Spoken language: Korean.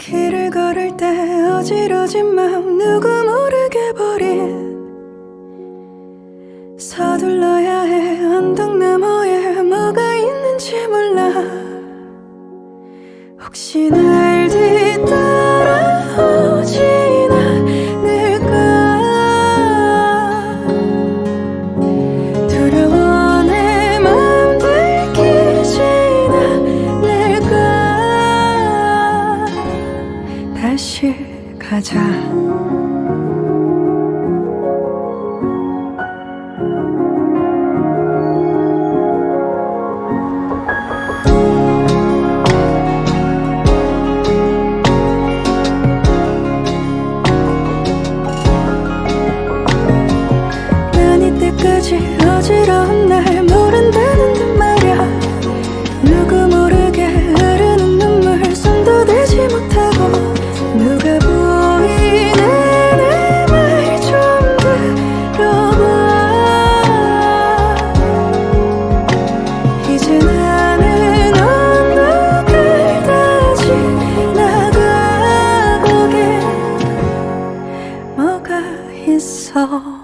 길을 걸을 때 어지러진 마음 누구 모르게 버린. 서둘러야 해 언덕 너머에 뭐가 있는지 몰라. 혹시 날뒤 다시 가자 있어